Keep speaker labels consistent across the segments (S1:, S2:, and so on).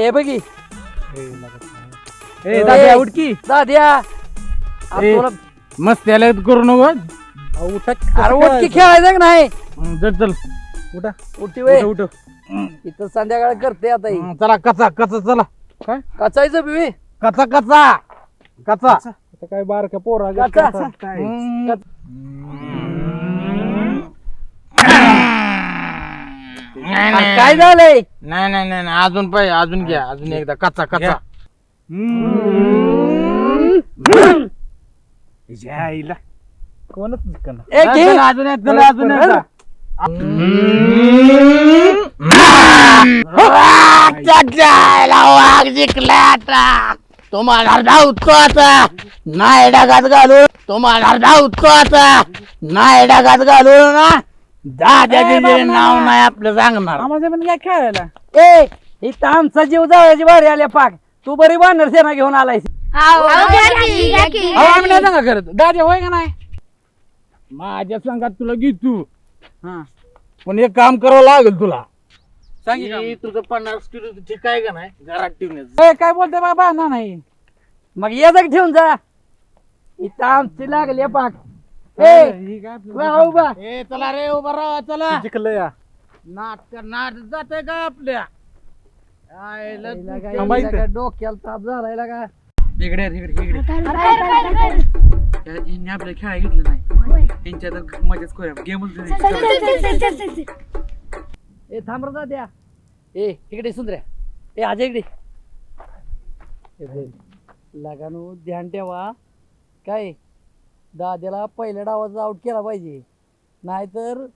S1: ए बघी.
S2: ए दादा उडकी
S1: दाद्या. अरे
S2: ए.
S1: तुला
S2: मस्त याला करू नको
S1: अरे उठकी खेळायचं? का नाही?
S2: हं, चल चल. उठा.
S1: उठी वे
S2: उठ उठ.
S1: इथं संध्याकाळ करते आता ही.
S2: चला कचा कचा चला. काय?
S1: कचायचं बिवी
S2: कचा कचा. कचा.
S3: आता काय बारक्या पोरा
S1: कचा.
S2: हं.
S1: अरे काय झालंय?
S2: नाही नाही नाही नाही, अजून पाहिजे अजून घ्या अजून एकदा. कचा कचा.
S3: आईला कोणच करणार
S1: ए घे.
S2: चला, अजून एक चला, अजून एकदा.
S4: वाघ जिंकला आता. तुम्हाला धावतो आता. नाही डागात घालून. तुम्हाला धावतो आता. नाही डागात घालून ना दादाचे जे नाव नाही आपलं सांगणार.
S2: आम्हाला पण काय खेळायला.
S1: ए इथं आमचा जीव जायची बारी आल्या पाक. तू बरी बांधर सेना घेऊन आलायस.
S5: अहो, घ्या की, घ्या की.
S2: अहो, आम्ही नाही सांगा करत. दादा होय का नाही? माझ्या संघात तुला घेतो
S1: हा.
S2: पण एक काम करावं लागेल तुला.
S1: सांग की?
S4: हे तुझं पन्नास किलो ठीक आहे का नाही? घरात ठेवण्याचं
S2: ए, काय बोलते बाबा? ना नाही.
S1: मग ये जग ठेवून जा. इथं आमची लागली पाक. उभा
S4: ए चला रे उभा राहा चला.
S3: जिंकलं या.
S4: नाटक नाट जाते का आपल्या? आयला
S1: काय- डोक्याला ताप झालाय का?
S2: इकडे? यांनी आपल्या खेळा घेतलं नाही. त्यांच्या तर मजाच करूया. गेमच.
S1: ए थांब रे द्या ए इकडे सुंदर्या. ए अजय इकडे. ए. लगानो ध्यान ठेवा. काय? दाद्याला पहिल्या डावाचा आउट केला पाहिजे. नाहीतर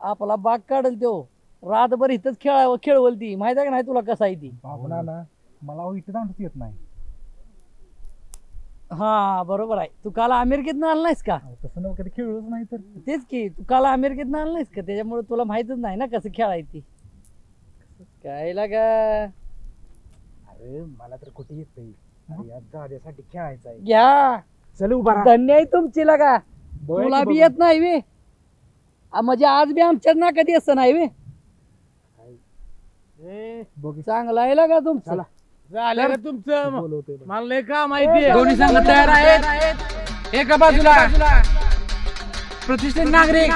S1: आपला बाग काढल तो. रातभर इथंच खेळावं खेळवल ती. माहिती आहे का नाही तुला कसा आहे ती?
S3: ना मला इथे दांडच येत नाही.
S1: हा बरोबर आहे. तू काल अमेरिकेत आला नाहीस का?
S3: अहो, तसं नव्हतं कधी खेळलोच नाही तर.
S1: तेच की तू काल अमेरिकेत आला नाहीस का? त्याच्यामुळे तुला माहितच नाही ना कसं खेळायची ती. काय लागा?
S3: अरे मला तर कुठे येत नाही दाद्यासाठी खेळायचं आहे
S1: घ्या.
S3: चल उभा राहा.
S1: धन्य आहे तुमची लगा. तुला
S3: की
S1: बी. येत नाही वे. आ, म्हणजे आज बी आमच्यात ना कधी असं नाही वे.
S3: बघ.
S1: चांगलं आहे लगा तुमचं.
S3: चला.
S4: झालं रे तुमचं.
S3: बोलवतोय बघ.
S4: मला लय माहिती
S2: दोन्ही संघ तयार आहेत. एका बाजूला प्रतिष्ठित नागरिक.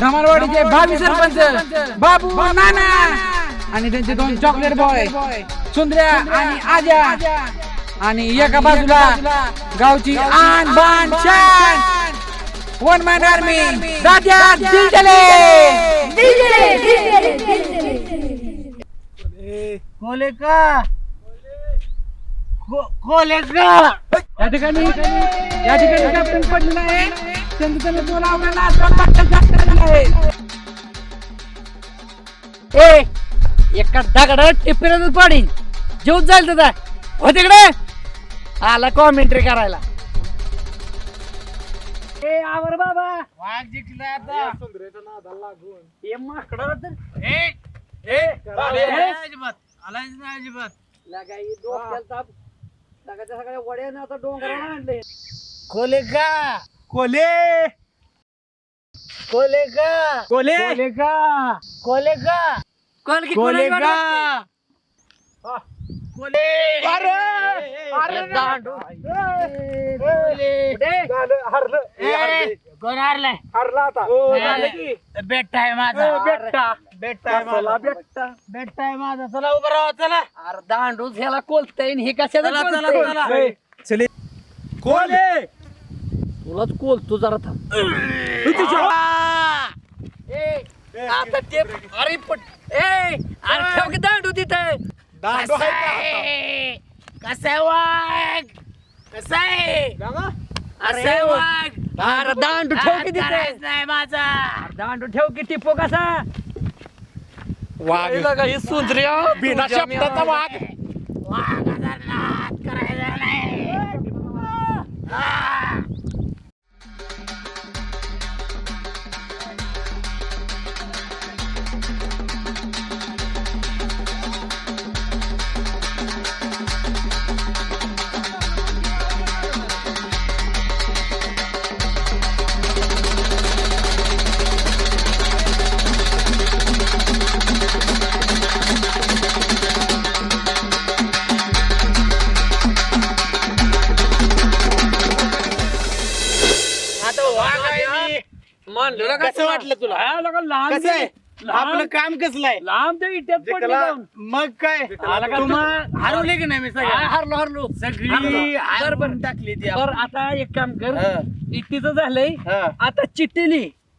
S2: धमालवाडीचे भावी सरपंच. बाबू नाना. आणि त्यांचे दोन चॉकलेट बॉय सुंदर्या आणि आजा आणि एका बाजूला गावची आन बान शान वन मॅन आर्मी दाद्या दिलजले.
S4: खोले का? खोले का?
S2: या ठिकाणी या ठिकाणी कॅप्टन पडलेला आहे. त्यांचं त्यांना आहे. दोन.
S1: ए एका दगडात टिप्पिरातच पाडीन. जेवत जाईल तुझा हो तिकडे. आला कॉमेंट्री करायला. ए आवर बाबा.
S4: वाघ जिंकला आता.
S1: हे माकडं तर
S4: ए ए अजिबात. नाही अजिबात.
S1: लगा ही डोक्याला ताप. सगळ्या सगळ्या वड्यानं आता डोंगरावर आणले.
S4: खोले का?
S3: कोले
S4: खोले का?
S3: कोले
S4: खोले का? खोले का?
S1: कोण की?
S4: का? हारलाय?
S3: हरलं आता.
S4: बेट्टा आहे माझा.
S3: बेट्टा.
S4: बेट्टा आहे
S3: चला
S4: माझा.
S3: बेट्टा.
S4: बेट्टा आहे माझा. चला उभं राहा चला.
S1: अरे दांडूच ह्याला कोलतय हे कशाला
S4: चला
S3: कोले.
S1: तुलाच कोल तू जरा थांब. आता ते अरे पण ए अरे ठेव की दांडू तिथं.
S3: दांडू आहे का
S4: आहे कसा वाघ? कसा आहे
S1: अरे
S4: वाघ!
S1: अरे दांडू ठेव की तिथं!
S4: करायचं नाही माझा!
S1: दांडू ठेव की टिपो कसा?
S3: वाघ!
S1: ही सुंदर्या
S3: बिना शब्दाचा वाघ!
S4: वाघाचा नाद करायचा नाही! आ.
S1: लगा लहान
S4: कसं आहे?
S1: ते- लहान-
S4: आपलं काम कसलं आहे?
S1: लांब ते इट्यात पडले
S3: जिंकला.
S1: जाऊन.
S4: मग काय?
S1: आला का
S4: तुम्हा हरवले की नाही मी
S1: हा,
S4: सगळं
S1: हरलो हरलो.
S4: सगळी
S1: बर
S4: हरवून टाकली ती
S1: बर आता एक काम कर.
S4: हा,
S1: इट्टीचं झालंय.
S4: हा.
S1: आता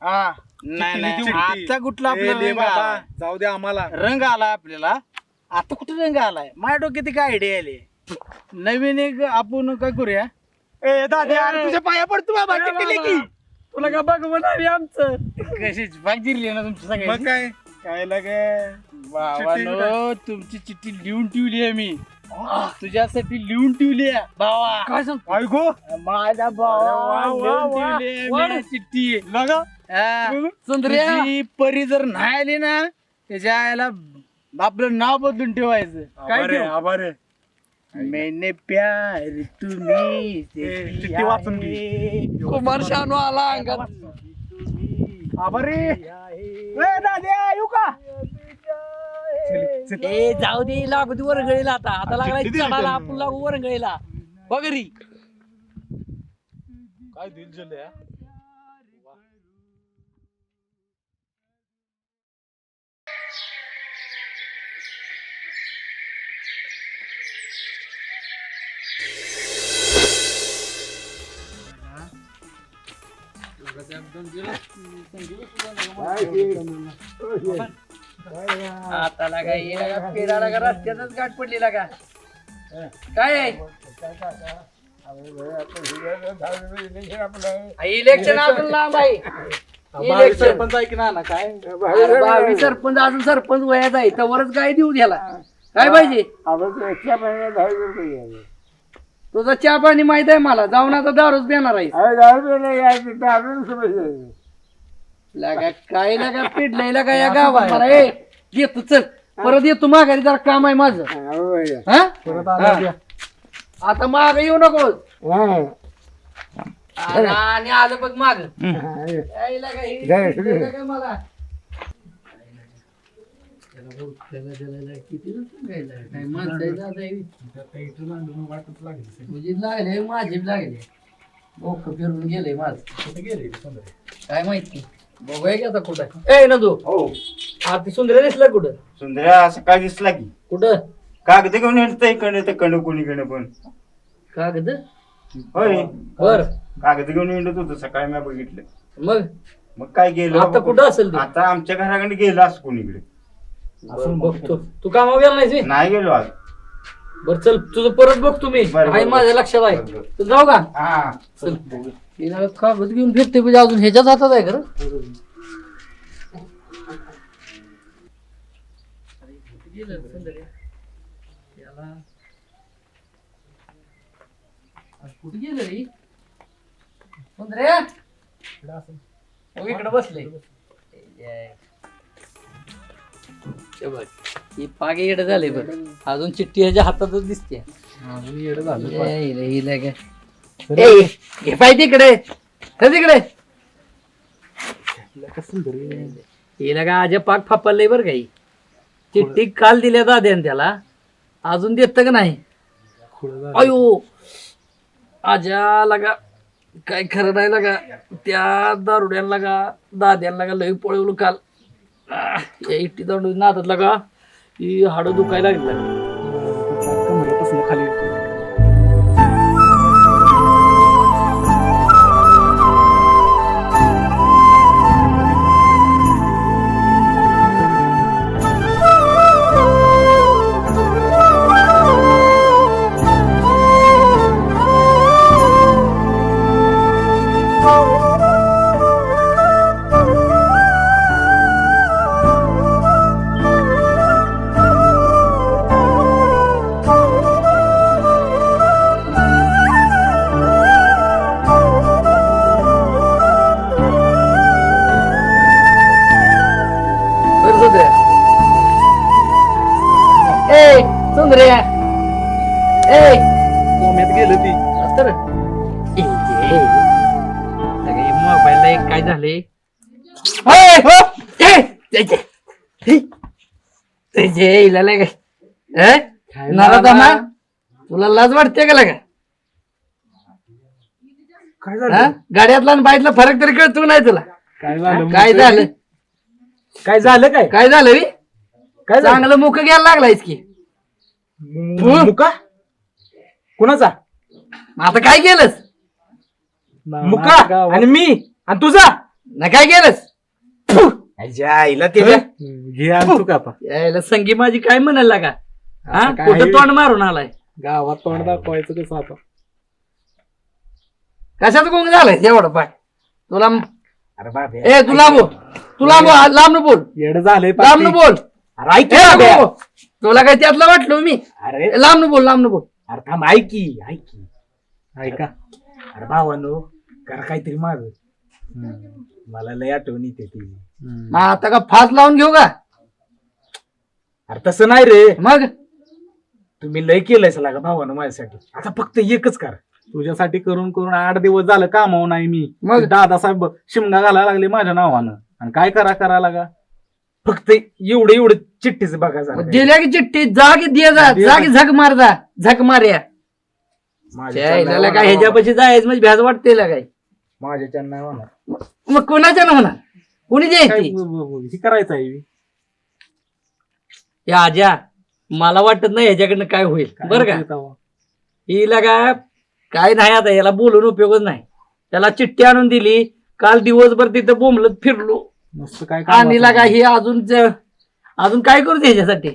S4: हा. नाही. आता कुठला
S3: ए,
S4: आपला
S3: ले
S4: रंग
S3: बाबा.
S4: आलाय?
S3: जाऊ दे आम्हाला.
S4: रंग आला आपल्याला. आता कुठे रंग आलाय? माझ्या डोक्यात एक आयडिया आली. नवीन एक आपण काय करूया?
S3: ए दादा अरे तुझ्या पाया पडतो बाबा.
S1: बाबा.
S3: लिही.
S1: तुला का बघ हवी आमचं?
S4: कशी भाग जिरली ना तुमची
S3: मग
S4: सगळ्याची
S3: काय? काय लागे?
S4: भावानो तुमची चिठ्ठी लिहून ठेवली आहे मी. तुझ्यासाठी लिहून ठेवली आहे भावा.
S1: काय सांग?
S3: ऐकू
S4: माझ्या
S3: अरे वा,
S4: भावा
S3: वा,
S4: लिहून
S3: वा.
S4: ठेवली आहे
S1: वा.
S4: मी चिठ्ठी.
S3: लगा.
S4: हा. तुझी परी जर नाही आली ना त्याच्या आईला आपलं नाव बदलून ठेवायचं.
S1: काय
S3: आभार आहे,
S1: ठेवू?
S3: आभार आहे.
S4: मैंने प्यार तुम्ही से
S3: चिठ्ठी
S4: किया
S3: वाचून घे.
S4: है.
S1: कुमार शानू आला अंगात
S3: आभार आहे. ए, दाद्या, येऊ का चल, चल.
S1: ए जाऊ दे लागू दे वरंगळीला आता आता लागला
S3: त्यांनी.
S1: आपण लागू वरंगळीला बघरी
S3: काय दिल जल्या
S1: आता लागा ये लागा पेरा लागा रस्त्यातच गाठ पडली लागा काय आहे? इलेक्शन अजून लांब आहे. इलेक्शन
S3: सरपंच ऐक ना ना काय?
S1: अरे बावी सरपंच. अजून सरपंच वयात आहे. त्यावरच काय देऊ द्याला काय पाहिजे? तुझा चहा पाणी माहीत आहे मला. जाऊन आता दारूच देणार आहे. लागा काय लागा पिडलंय लागा या गावात मला ए येतो चल. परत येतो माघारी जरा काम आहे माझं. हा? हा. आता माग येऊ नको आणि आलं बघ माग. हे- यायला का मला. तुझी लागले माझी लागले डोकं फिरून गेले माझ काय माहिती बघूया की आता कुठं ए ना तू
S6: हो
S1: आरती सुंदर दिसला कुठं
S6: सुंदर्या असं काय दिसला की.
S1: कुठं
S6: कागद घेऊन येत इकडे तर कडे कोणीकडे पण.
S1: कागद?
S6: होय.
S1: बर.
S6: कागद घेऊन येत होतं सकाळी मी बघितलं.
S1: मग?
S6: मग काय गेलो?
S1: आता कुठं असेल ते?
S6: आता आमच्या घराकडे गेलो असं कोणीकडे.
S1: बघतो. तू कामावर गेला नाहीस बे?
S6: नाही गेलो आज.
S1: बर चल तुझं परत बघतो मी.
S6: बरं,
S1: आहे
S6: बरं.
S1: माझ्या लक्षात आहे.
S6: बरं.
S1: तू जाऊ का?
S6: हा.
S1: चल. हिला कागद घेऊन फिरते म्हणजे अजून ह्याच्याच हातात आहे खरं. कुठे गेलं रे? सुंदर्या हो, इकडे बसले. हे ही पागे येडं झाले बघ. अजून चिठ्ठी ह्याच्या हातातच दिसते ए, हिला- हिला काय. ए, पाय तिकडे. तिकडे. हिला का आज पाक फापललंय बरं काही चिठ्ठी काल दिल्या दाद्यान त्याला. अजून देत का नाही? अयो! आजा लगा काय खरं नाही लगा. त्या दारुड्याला लगा दाद्याला लगा लई पळवलं काल. इट्टी दांडू नादातला का? ही हाडं दुखायला लागलं. ए
S3: कोम्यात गेलं ती.
S1: तर मोबाईलला एक काय झाले? तुला लाज वाटते का लागा?
S3: काय
S1: हा? गाड्यातला आणि बाईतला फरक तरी कळतो नाही तुला?
S3: काय झालं?
S1: काय झालं?
S3: काय झालं काय?
S1: काय झालं रे?
S3: काय झालं?
S1: चांगलं मुख घ्यायला लागलायस की.
S3: मु- मुका? कुणाचा?
S1: आता काय केलंस?
S3: मुका आणि मी आणि तुझा?
S1: ना काय केलंस?
S3: आईच्या आईला घे
S1: यायला संगी माझी काय म्हणायला का हा?
S3: काय?
S1: कुठं तोंड मारून आलाय?
S3: गावात तोंड दाखवायचं कसं आता?
S1: कशाचं गुंग झालाय? एवढं पाय. तुला
S3: अरे बाबे
S1: ए तू लांब हो. तू लांब हो, लांब न बोल.
S3: येड झालंय
S1: लांब न. बोल. ए, लांब. न बोल. तुला काय त्यातलं वाटलं मी?
S3: अरे.
S1: लांब न बोल लांब न बोल.
S3: अरे थांब ऐक की ऐक. की ऐका. अरे भावानो करा काहीतरी माग. मला लय आठवण येते ती.
S1: मग आता का फास लावून घेऊ का?
S3: अरे तसं नाही रे.
S1: मग?
S3: तुम्ही लय केलंय सला का भावानं माझ्यासाठी. आता फक्त एकच कर.
S7: तुझ्यासाठी करून करून आठ दिवस झालं कामावर नाही मी.
S1: मग?
S7: दादा साहेब शिमगा घालायला लागले माझ्या नावानं. आणि काय करा करा लागा.
S3: फक्त एवढं एवढं चिठ्ठीच बघा जरा.
S1: दिल्या की चिठ्ठी? जा की दे जा.
S7: दे
S1: जा झक मार जा. झक मार्या
S3: माझ्या
S1: त्याला
S3: चॅनलला
S1: काय ह्याच्यापाशी जायचं म्हणजे भ्याज वाटते काय?
S3: माझ्या चॅनल नाही होणार.
S1: मग कोणाच्या ना होणार? कुणी
S7: काय
S1: द्यायची
S7: ब- ब- ब- हे करायचं आहे.
S1: या आज्या मला वाटत नाही ह्याच्याकडनं काय होईल.
S7: काय
S1: बरं का?
S7: होतंय तेव्हा?
S1: हिला का काय नाही आता याला बोलून उपयोगच नाही. त्याला चिठ्ठी आणून दिली. काल दिवसभर तिथं बोंबलत फिरलो.
S7: नुसतं काय कामाचं
S1: लागा हे अजून ज- अजून काय करू दे ह्याच्यासाठी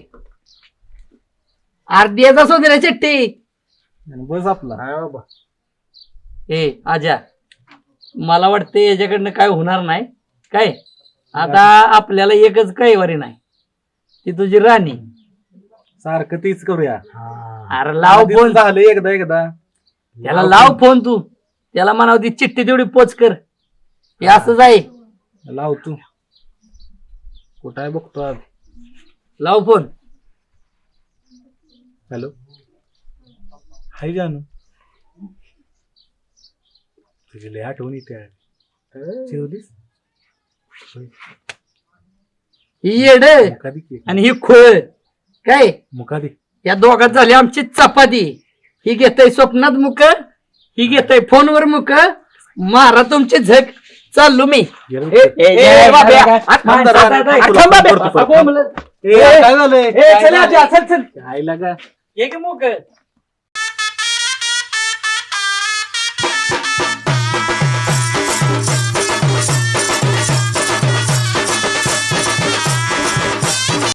S1: अर्धी येत असो दे ना चिठ्ठी
S7: आणि बस आपला.
S3: नाही बाबा.
S1: ए आजा मला वाटते याच्याकडनं काय होणार नाही. काय? आता आपल्याला एकच कैवारी नाही. ती तुझी राणी.
S7: सारखं तीच करूया.
S1: अरे लाव
S7: आधीच
S1: फोन.
S7: झालं एकदा एकदा.
S1: त्याला लाव फोन तू. त्याला म्हणाव ती चिठ्ठी तेवढी पोच कर. हे असं जाई
S7: लाव तू. कुठं आहे बघतो आज.
S1: लाव फोन.
S7: हॅलो. हाय जानू. तुझी लय आठवण येते आज. जेवलीस?
S1: ही येड
S7: मुखादी की
S1: आणि ही खोळ. काय?
S7: मुखादी
S1: या दोघात झाली आमची चपाती. ही घेतय स्वप्नात मुक ही घेतय फोनवर मुक. मारा तुमची झक. चाललो मी ए, ए.
S7: थांब जरा.
S1: थांब.
S7: ए, काय झालंय
S1: ए, चल आजा, चल चल
S7: काय लागा
S1: ये की मुक